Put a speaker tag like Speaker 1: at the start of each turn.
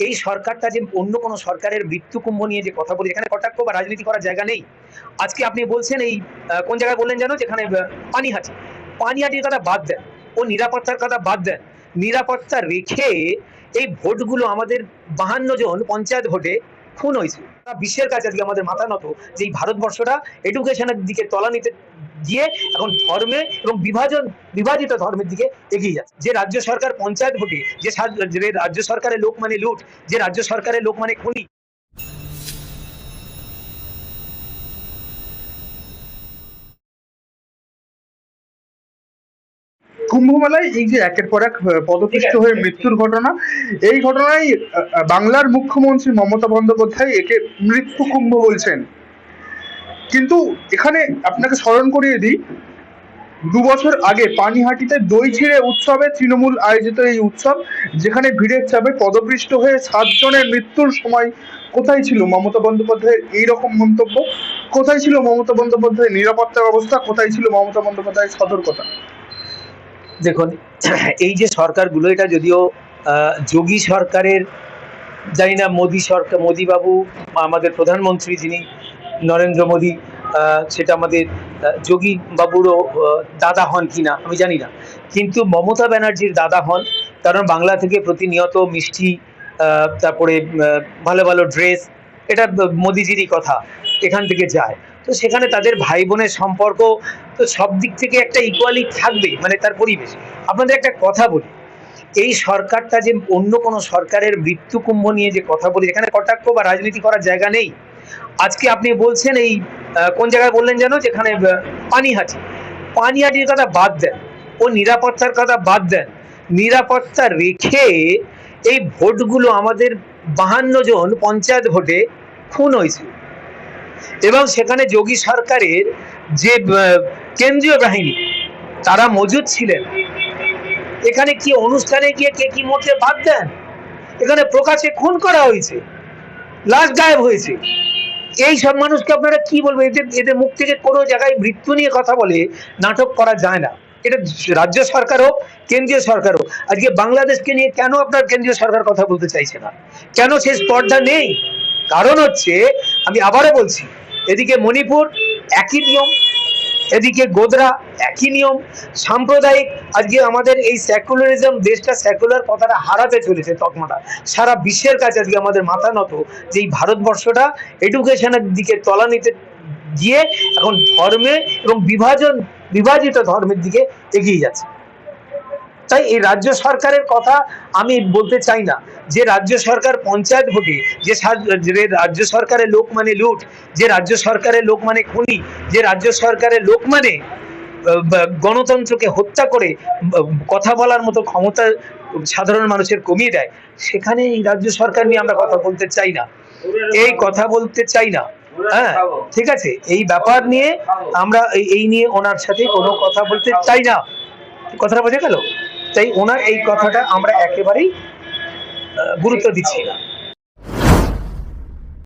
Speaker 1: এই সরকারটা যে অন্য কোনো সরকারের মৃত্যু কুম্ভ নিয়ে যে কথা বলি, এখানে কটাক্ষ বা রাজনীতি করার জায়গা নেই। আজকে আপনি বলছেন এই কোন জায়গায় বললেন জানো যেখানে পানিহাটি। পানিহাটির কথা বাদ দেন। ও নিরাপত্তার কথা বাদ দেন। নিরাপত্তা রেখে এই ভোটগুলো আমাদের বাহান্ন জন পঞ্চায়েত ভোটে খুন হয়েছে বিশ্বের কাছে আজকে আমাদের মাথা নত যে এই ভারতবর্ষটা এডুকেশনের দিকে তলানিতে গিয়ে এখন ধর্মে এবং বিভাজন বিভাজিত ধর্মের দিকে এগিয়ে যাচ্ছে। যে রাজ্য সরকার পঞ্চায়েত ভোটে যে রাজ্য সরকারের লোক মানে লুট যে রাজ্য সরকারের লোক মানে খুনি।
Speaker 2: কুম্ভ মেলায় এই যে একের পর এক পদপিষ্ট হয়ে মৃত্যুর ঘটনা এই ঘটনায় বাংলার মুখ্যমন্ত্রী মমতা বন্দ্যোপাধ্যায় একে মৃত্যু কুম্ভ বলছেন। কিন্তু এখানে আপনাকে স্মরণ করিয়ে দিই দু বছর আগে পানিহাটিতে দই ছিঁড়ে উৎসবে তৃণমূল আয়োজিত এই উৎসব, যেখানে ভিড়ের চাপে পদপৃষ্ট হয়ে সাতজনের মৃত্যুর সময় কোথায় ছিল মমতা বন্দ্যোপাধ্যায়ের এইরকম মন্তব্য? কোথায় ছিল মমতা বন্দ্যোপাধ্যায়ের নিরাপত্তা ব্যবস্থা? কোথায় ছিল মমতা বন্দ্যোপাধ্যায়ের সতর্কতা?
Speaker 1: দেখুন, এই যে সরকারগুলো, এটা যদিও যোগী সরকারের, জানি না, মোদী সরকার মোদী বাবু আমাদের প্রধানমন্ত্রী যিনি, নরেন্দ্র মোদী সেটা আমাদের যোগী বাবুরও দাদা হন কিনা, আমি জানি না। কিন্তু মমতা ব্যানার্জির দাদা হন, কারণ বাংলা থেকে প্রতিনিয়ত মিষ্টি তারপরে ভালো ভালো ড্রেস এটা মোদিজিরই কথা, এখান থেকে যায়। তো সেখানে তাদের ভাই বোনের সম্পর্ক, তো সব দিক থেকে একটা ইকুয়ালি থাকবে মানে তার পরিবেশ। আপনাদের একটা কথা বলি, এই সরকারটা যে অন্য কোনো সরকারের মৃত্যু কুম্ভ নিয়ে যে কথা বলি, এখানে কটাক্ষ বা রাজনীতি করার জায়গা নেই। আজকে আপনি বলছেন এই কোন জায়গায় বললেন যেন? যেখানে পানিহাটি। পানিহাটির কথা বাদ দেন। ও নিরাপত্তার কথা বাদ দেন। নিরাপত্তা রেখে এই ভোটগুলো আমাদের বাহান্ন জন পঞ্চায়েত ভোটে খুন হয়েছে এবং সেখানে যোগী সরকারের যে কেন্দ্রীয় বাহিনী, তারা মজুদ ছিলেন। এখানে কি অনুষ্ঠানে গিয়ে কে কি মরতে বাদ দেন? এখানে প্রকাশে খুন করা হয়েছে। লাশ গায়েব হয়েছে। এই সব মানুষকে আপনারা কি বলবেন? এদের এদের মুখ থেকে কোনো জায়গায় মৃত্যু নিয়ে কথা বলে নাটক করা যায় না। এটা রাজ্য সরকার হোক, কেন্দ্রীয় সরকার হোক। আজকে বাংলাদেশকে নিয়ে কেন আপনার কেন্দ্রীয় সরকার কথা বলতে চাইছে না? কেন সে স্পর্ধা নেই? কারণ হচ্ছে, আমি আবারও বলছি, এদিকে মণিপুর একই নিয়ম এদিকে গোদরা একই নিয়ম। সাম্প্রদায়িক, আজকে আমাদের এই সেকুলারিজম দেশটা সেকুলার কথাটা হারাতে চলেছে তকমাটা সারা বিশ্বের কাছে আজকে আমাদের মাথা নত যে এই ভারতবর্ষটা এডুকেশনের দিকে তলা নিতে গিয়ে এখন ধর্মে এবং বিভাজন, বিভাজিত ধর্মের দিকে এগিয়ে যাচ্ছে। তাই এই রাজ্য সরকারের কথা আমি বলতে চাই না। যে রাজ্য সরকার পঞ্চায়েত ভোটে, যে রাজ্য সরকারের লোক মানে লুট, যে রাজ্য সরকারের লোক মানে খুনি, যে রাজ্য সরকারের লোক মানে গণতন্ত্রকে হত্যা করে কথা বলার মতো ক্ষমতা সাধারণ মানুষের কমিয়ে দেয়, সেখানে এই রাজ্য সরকার নিয়ে আমরা কথা বলতে চাই না। এই কথা বলতে চাই না। হ্যাঁ ঠিক আছে, এই ব্যাপার নিয়ে আমরা এই- নিয়ে ওনার সাথে কোনো কথা বলতে চাই না। কথাটা বোঝা গেল? তাই ওনার এই কথাটা আমরা একেবারেই গুরুত্ব দিচ্ছি না।